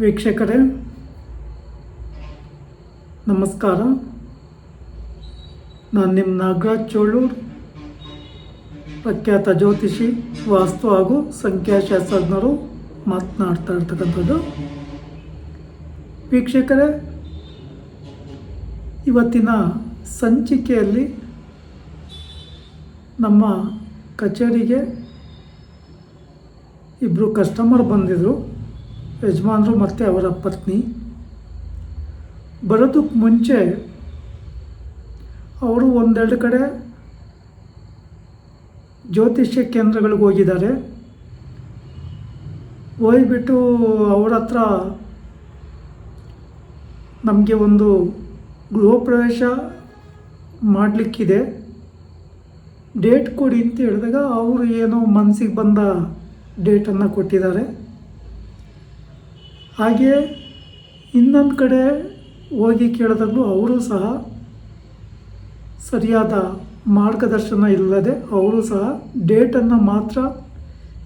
ವೀಕ್ಷಕರೇ, ನಮಸ್ಕಾರ. ನಾನು ನಿಮ್ಮ ನಾಗರಾಜ್ ಚೋಳೂರು, ಪ್ರಖ್ಯಾತ ಜ್ಯೋತಿಷಿ, ವಾಸ್ತು ಹಾಗೂ ಸಂಖ್ಯಾಶಾಸ್ತ್ರಜ್ಞರು ಮಾತನಾಡ್ತಾ ಇರ್ತಕ್ಕಂಥದ್ದು. ವೀಕ್ಷಕರೇ, ಇವತ್ತಿನ ಸಂಚಿಕೆಯಲ್ಲಿ ನಮ್ಮ ಕಚೇರಿಗೆ ಇಬ್ಬರು ಕಸ್ಟಮರ್ ಬಂದಿದ್ದರು ಯಜಮಾನರು ಮತ್ತು ಅವರ ಪತ್ನಿ. ಬರೋದಕ್ಕೆ ಮುಂಚೆ ಅವರು ಒಂದೆರಡು ಕಡೆ ಜ್ಯೋತಿಷ್ಯ ಕೇಂದ್ರಗಳಿಗೆ ಹೋಗಿದ್ದಾರೆ. ಹೋಗ್ಬಿಟ್ಟು ಅವ್ರ ಹತ್ರ ನಮಗೆ ಒಂದು ಗೃಹ ಪ್ರವೇಶ ಮಾಡಲಿಕ್ಕಿದೆ. ಡೇಟ್ ಕೊಡಿ ಅಂತ ಹೇಳಿದಾಗ ಅವರು ಏನೋ ಮನಸ್ಸಿಗೆ ಬಂದ ಡೇಟನ್ನು ಕೊಟ್ಟಿದ್ದಾರೆ. ಹಾಗೆ ಇನ್ನೊಂದು ಕಡೆ ಹೋಗಿ ಕೇಳಿದಾಗಲೂ ಅವರು ಸಹ ಸರಿಯಾದ ಮಾರ್ಗದರ್ಶನ ಇಲ್ಲದೆ ಅವರು ಸಹ ಡೇಟನ್ನು ಮಾತ್ರ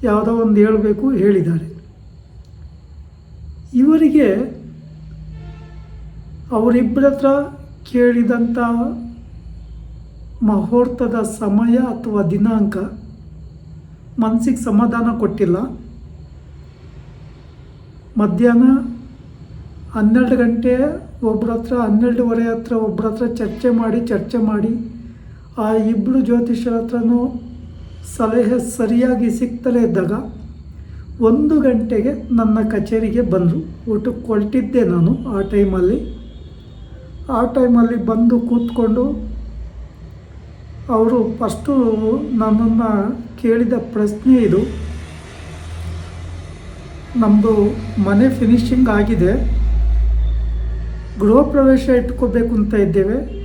ಯಾವುದೋ ಒಂದು ಹೇಳಬೇಕು ಹೇಳಿದ್ದಾರೆ. ಇವರಿಗೆ ಅವರಿಬ್ಬರ ಹತ್ರ ಕೇಳಿದಂಥ ಮುಹೂರ್ತದ ಸಮಯ ಅಥವಾ ದಿನಾಂಕ ಮನಸ್ಸಿಗೆ ಸಮಾಧಾನ ಕೊಟ್ಟಿಲ್ಲ. ಮಧ್ಯಾಹ್ನ ಹನ್ನೆರಡು ಗಂಟೆ ಒಬ್ಬರ ಹತ್ರ, ಹನ್ನೆರಡುವರೆ ಹತ್ರ ಒಬ್ಬರ ಹತ್ರ ಚರ್ಚೆ ಮಾಡಿ ಚರ್ಚೆ ಮಾಡಿ, ಆ ಇಬ್ಬರು ಜ್ಯೋತಿಷ್ಯರ ಹತ್ರನೂ ಸಲಹೆ ಸರಿಯಾಗಿ ಸಿಗ್ತಲೇ ಇದ್ದಾಗ ಒಂದು ಗಂಟೆಗೆ ನನ್ನ ಕಚೇರಿಗೆ ಬಂದರು. ಊಟಕ್ಕೆ ಹೊರಟಿದ್ದೆ ನಾನು ಆ ಟೈಮಲ್ಲಿ. ಆ ಟೈಮಲ್ಲಿ ಬಂದು ಕೂತ್ಕೊಂಡು ಅವರು ಫಸ್ಟು ನನ್ನನ್ನು ಕೇಳಿದ ಪ್ರಶ್ನೆ ಇದು. ನಮ್ಮದು ಮನೆ ಫಿನಿಶಿಂಗ್ ಆಗಿದೆ. ಗೃಹ ಪ್ರವೇಶ ಇಟ್ಕೋಬೇಕು ಅಂತ ಇದ್ದೇವೆ.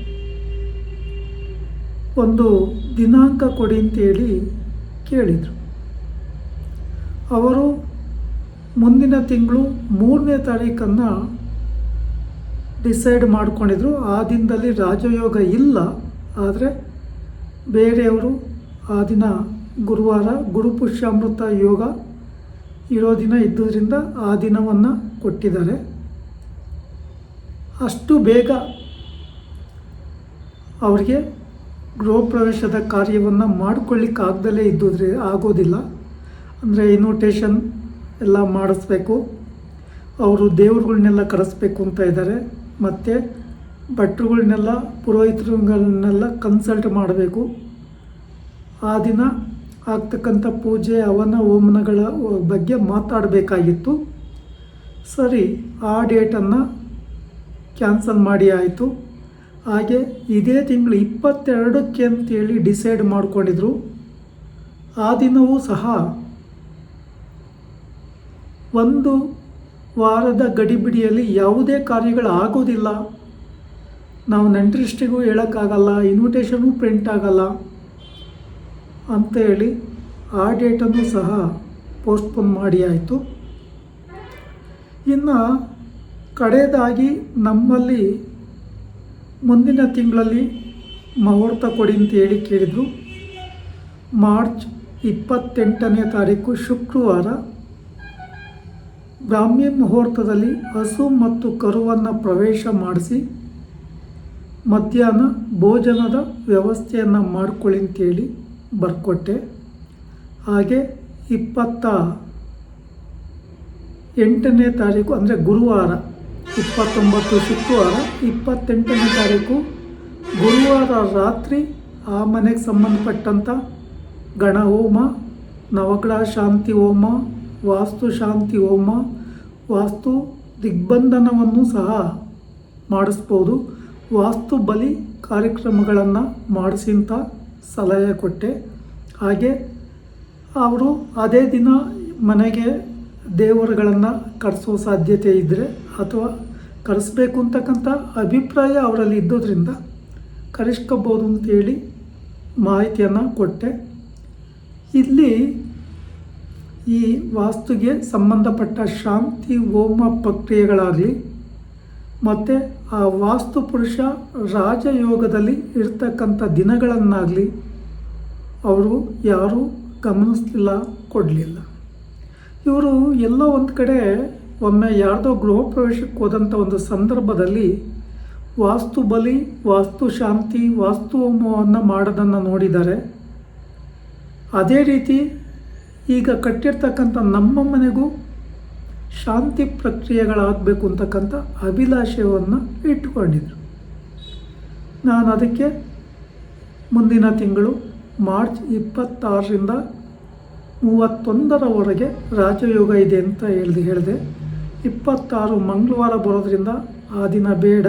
ಒಂದು ದಿನಾಂಕ ಕೊಡಿ ಅಂತೇಳಿ ಕೇಳಿದರು. ಅವರು ಮುಂದಿನ ತಿಂಗಳು ಮೂರನೇ ತಾರೀಕನ್ನು ಡಿಸೈಡ್ ಮಾಡಿಕೊಂಡಿದ್ರು. ಆ ದಿನದಲ್ಲಿ ರಾಜಯೋಗ ಇಲ್ಲ. ಆದರೆ ಬೇರೆಯವರು ಆ ದಿನ ಗುರುವಾರ ಗುರುಪುಷ್ಯಾಮೃತ ಯೋಗ ಇರೋ ದಿನ ಇದ್ದುದರಿಂದ ಆ ದಿನವನ್ನು ಕೊಟ್ಟಿದ್ದಾರೆ. ಅಷ್ಟು ಬೇಗ ಅವರಿಗೆ ಗೃಹ ಪ್ರವೇಶದ ಕಾರ್ಯವನ್ನು ಮಾಡ್ಕೊಳ್ಳಿಕ್ಕಾಗ್ದಲೇ ಇದ್ದುದ್ರೆ ಆಗೋದಿಲ್ಲ. ಅಂದರೆ ಇನ್ವಿಟೇಷನ್ ಎಲ್ಲ ಮಾಡಿಸ್ಬೇಕು. ಅವರು ದೇವ್ರುಗಳ್ನೆಲ್ಲ ಕರೆಸ್ಬೇಕು ಅಂತ ಇದ್ದಾರೆ. ಮತ್ತು ಭಟ್ರುಗಳ್ನೆಲ್ಲ ಪುರೋಹಿತರುಗಳನ್ನೆಲ್ಲ ಕನ್ಸಲ್ಟ್ ಮಾಡಬೇಕು. ಆ ದಿನ ಆಗ್ತಕ್ಕಂಥ ಪೂಜೆ ಹವನ ಹೋಮನಗಳ ಬಗ್ಗೆ ಮಾತಾಡಬೇಕಾಗಿತ್ತು. ಸರಿ, ಆ ಡೇಟನ್ನು ಕ್ಯಾನ್ಸಲ್ ಮಾಡಿ ಆಯಿತು. ಹಾಗೆ ಇದೇ ತಿಂಗಳು ಇಪ್ಪತ್ತೆರಡಕ್ಕೆ ಅಂತೇಳಿ ಡಿಸೈಡ್ ಮಾಡಿಕೊಂಡಿದ್ರು. ಆ ದಿನವೂ ಸಹ ಒಂದು ವಾರದ ಗಡಿಬಿಡಿಯಲ್ಲಿ ಯಾವುದೇ ಕಾರ್ಯಗಳು ಆಗೋದಿಲ್ಲ. ನಾವು ನೆಂಟರಿಷ್ಟಿಗೂ ಹೇಳೋಕ್ಕಾಗಲ್ಲ ಇನ್ವಿಟೇಷನು ಪ್ರಿಂಟ್ ಆಗಲ್ಲ. ಅಂತ ಹೇಳಿ ಆ ಡೇಟನ್ನು ಸಹ ಪೋಸ್ಟ್ಪೋನ್ ಮಾಡಿ ಆಯಿತು. ಇನ್ನು ಕಡೆಯದಾಗಿ ನಮ್ಮಲ್ಲಿ ಮುಂದಿನ ತಿಂಗಳಲ್ಲಿ ಮುಹೂರ್ತ ಕೊಡಿ ಅಂತ ಹೇಳಿ ಕೇಳಿದರು. ಮಾರ್ಚ್ ಇಪ್ಪತ್ತೆಂಟನೇ ತಾರೀಕು ಶುಕ್ರವಾರ ಬ್ರಾಹ್ಮಿ ಮುಹೂರ್ತದಲ್ಲಿ ಹಸು ಮತ್ತು ಕರುವನ್ನು ಪ್ರವೇಶ ಮಾಡಿಸಿ ಮಧ್ಯಾಹ್ನ ಭೋಜನದ ವ್ಯವಸ್ಥೆಯನ್ನು ಮಾಡ್ಕೊಳ್ಳಿ ಅಂತೇಳಿ ಬರ್ಕೊಟ್ಟೆ. ಹಾಗೆ ಇಪ್ಪತ್ತ ಎಂಟನೇ ತಾರೀಕು, ಅಂದರೆ ಗುರುವಾರ, ಇಪ್ಪತ್ತೊಂಬತ್ತು ಶುಕ್ರವಾರ, ಇಪ್ಪತ್ತೆಂಟನೇ ತಾರೀಕು, ಗುರುವಾರ ರಾತ್ರಿ ಆ ಮನೆಗೆ ಸಂಬಂಧಪಟ್ಟಂಥ ಗಣಹೋಮ ನವಗ್ರಹ ಶಾಂತಿ ಹೋಮ, ವಾಸ್ತು ಶಾಂತಿ ಹೋಮ, ವಾಸ್ತು ದಿಗ್ಬಂಧನವನ್ನು ಸಹ ಮಾಡಿಸ್ಬೋದು. ವಾಸ್ತು ಬಲಿ ಕಾರ್ಯಕ್ರಮಗಳನ್ನು ಮಾಡಿಸಿ ಅಂತ ಸಲಹೆ ಕೊಟ್ಟೆ. ಹಾಗೆ ಅವರು ಅದೇ ದಿನ ಮನೆಗೆ ದೇವರುಗಳನ್ನು ಕರೆಸೋ ಸಾಧ್ಯತೆ ಇದ್ದರೆ ಅಥವಾ ಕರೆಸ್ಬೇಕು ಅಂತಕ್ಕಂಥ ಅಭಿಪ್ರಾಯ ಅವರಲ್ಲಿ ಇದ್ದೋದ್ರಿಂದ ಕರೆಸ್ಕೋಬೋದು ಅಂತೇಳಿ ಮಾಹಿತಿಯನ್ನು ಕೊಟ್ಟೆ. ಇಲ್ಲಿ ಈ ವಾಸ್ತುಗೆ ಸಂಬಂಧಪಟ್ಟ ಶಾಂತಿ ಹೋಮ ಪ್ರಕ್ರಿಯೆಗಳಾಗಲಿ ಮತ್ತು ಆ ವಾಸ್ತು ಪುರುಷ ರಾಜಯೋಗದಲ್ಲಿ ಇರ್ತಕ್ಕಂಥ ದಿನಗಳನ್ನಾಗಲಿ ಅವರು ಯಾರೂ ಗಮನಿಸಲಿಲ್ಲ, ಕೊಡಲಿಲ್ಲ. ಇವರು ಎಲ್ಲೋ ಒಂದು ಕಡೆ ಒಮ್ಮೆ ಯಾರ್ದೋ ಗೃಹ ಪ್ರವೇಶಕ್ಕೆ ಹೋದಂಥ ಒಂದು ಸಂದರ್ಭದಲ್ಲಿ ವಾಸ್ತು ಬಲಿ, ವಾಸ್ತು ಶಾಂತಿ, ವಾಸ್ತು ಹೋಮವನ್ನು ಮಾಡೋದನ್ನು ನೋಡಿದ್ದಾರೆ. ಅದೇ ರೀತಿ ಈಗ ಕಟ್ಟಿರ್ತಕ್ಕಂಥ ನಮ್ಮ ಮನೆಗೂ ಶಾಂತಿ ಪ್ರಕ್ರಿಯೆಗಳಾಗಬೇಕು ಅಂತಕ್ಕಂಥ ಅಭಿಲಾಷೆಯನ್ನು ಇಟ್ಟುಕೊಂಡಿದ್ರು. ನಾನು ಅದಕ್ಕೆ ಮುಂದಿನ ತಿಂಗಳು ಮಾರ್ಚ್ ಇಪ್ಪತ್ತಾರರಿಂದ ಮೂವತ್ತೊಂದರವರೆಗೆ ರಾಜಯೋಗ ಇದೆ ಅಂತ ಹೇಳ್ದು, ಹೇಳಿದೆ. ಇಪ್ಪತ್ತಾರು ಮಂಗಳವಾರ ಬರೋದ್ರಿಂದ ಆ ದಿನ ಬೇಡ.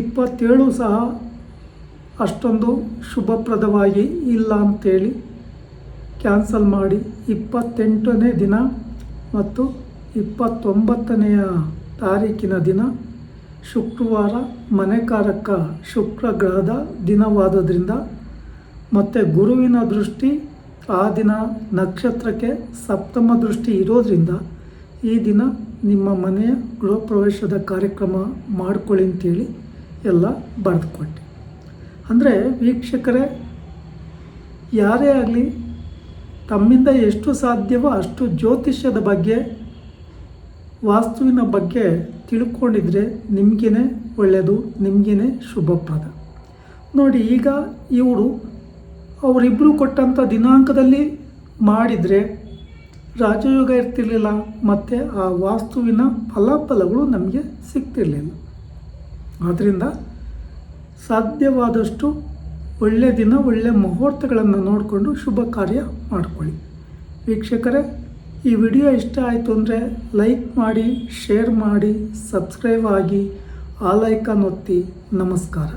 ಇಪ್ಪತ್ತೇಳು ಸಹ ಅಷ್ಟೊಂದು ಶುಭಪ್ರದವಾಗಿ ಇಲ್ಲ ಅಂತೇಳಿ ಕ್ಯಾನ್ಸಲ್ ಮಾಡಿ ಇಪ್ಪತ್ತೆಂಟನೇ ದಿನ ಮತ್ತು ಇಪ್ಪತ್ತೊಂಬತ್ತನೆಯ ತಾರೀಕಿನ ದಿನ ಶುಕ್ರವಾರ ಮನೆಕಾರಕ ಶುಕ್ರ ಗ್ರಹದ ದಿನವಾದದ್ರಿಂದ ಮತ್ತು ಗುರುವಿನ ದೃಷ್ಟಿ ಆ ದಿನ ನಕ್ಷತ್ರಕ್ಕೆ ಸಪ್ತಮ ದೃಷ್ಟಿ ಇರೋದರಿಂದ ಈ ದಿನ ನಿಮ್ಮ ಮನೆಯ ಗೃಹ ಪ್ರವೇಶದ ಕಾರ್ಯಕ್ರಮ ಮಾಡ್ಕೊಳ್ಳಿ ಅಂತೇಳಿ ಎಲ್ಲ ಬರೆದುಕೊಟ್ಟೆ. ಅಂದರೆ ವೀಕ್ಷಕರೇ, ಯಾರೇ ಆಗಲಿ ತಮ್ಮಿಂದ ಎಷ್ಟು ಸಾಧ್ಯವೋ ಅಷ್ಟು ಜ್ಯೋತಿಷ್ಯದ ಬಗ್ಗೆ ವಾಸ್ತುವಿನ ಬಗ್ಗೆ ತಿಳ್ಕೊಂಡಿದ್ರೆ ನಿಮಗೇ ಒಳ್ಳೆಯದು ನಿಮಗೇ ಶುಭಪ್ರದ. ನೋಡಿ, ಈಗ ಇವರು ಅವರಿಬ್ಬರು ಕೊಟ್ಟಂಥ ದಿನಾಂಕದಲ್ಲಿ ಮಾಡಿದರೆ ರಾಜಯೋಗ ಇರ್ತಿರ್ಲಿಲ್ಲ, ಮತ್ತು ಆ ವಾಸ್ತುವಿನ ಫಲಾಫಲಗಳು ನಮಗೆ ಸಿಗ್ತಿರ್ಲಿಲ್ಲ. ಆದ್ದರಿಂದ ಸಾಧ್ಯವಾದಷ್ಟು ಒಳ್ಳೆಯ ದಿನ ಒಳ್ಳೆಯ ಮುಹೂರ್ತಗಳನ್ನು ನೋಡಿಕೊಂಡು ಶುಭ ಕಾರ್ಯ ಮಾಡಿಕೊಳ್ಳಿ. ವೀಕ್ಷಕರೇ ಈ ವಿಡಿಯೋ ಇಷ್ಟ ಆಯಿತು ಅಂದರೆ ಲೈಕ್ ಮಾಡಿ ಶೇರ್ ಮಾಡಿ ಸಬ್ಸ್ಕ್ರೈಬ್ ಆಗಿ, ಆಲ್ ಐಕಾನ್ ಒತ್ತಿ ನಮಸ್ಕಾರ.